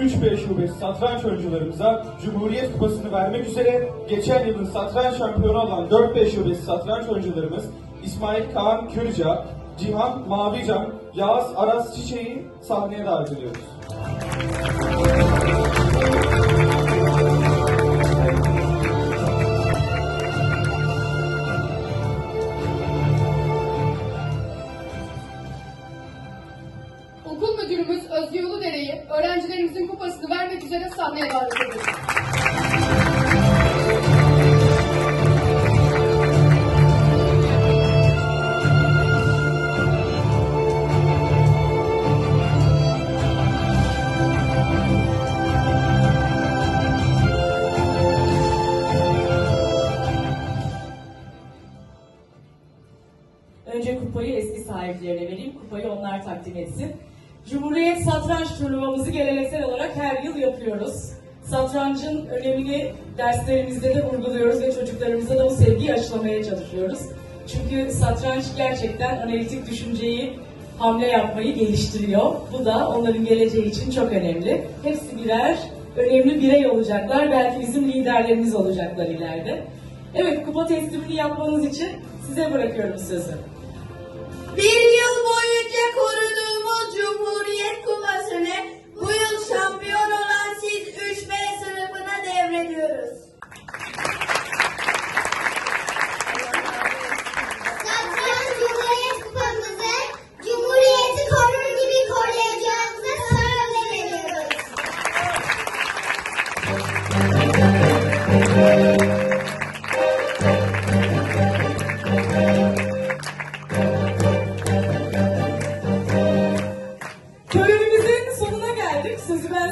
3B şubesi satranç oyuncularımıza Cumhuriyet Kupası'nı vermek üzere geçen yılın satranç şampiyonu olan 4B şubesi satranç oyuncularımız İsmail Kaan Kürca, Cihan Mavican, Yağız Aras Çiçeği sahneye davet ediyoruz. Okul müdürümüz Özgür Uludere'yi öğrencilerimizin kupasını vermek üzere sahneye davet ediyoruz. Önce kupayı eski sahiplerine vereyim. Kupayı onlar takdim etsin. Cumhuriyet satranç turnuvamızı geleneksel olarak her yıl yapıyoruz. Satrancın önemini derslerimizde de vurguluyoruz ve çocuklarımıza da bu sevgiyi aşılamaya çalışıyoruz. Çünkü satranç gerçekten analitik düşünceyi hamle yapmayı geliştiriyor. Bu da onların geleceği için çok önemli. Hepsi birer önemli birey olacaklar. Belki bizim liderlerimiz olacaklar ileride. Evet, kupa teslimini yapmanız için size bırakıyorum sözü. Bir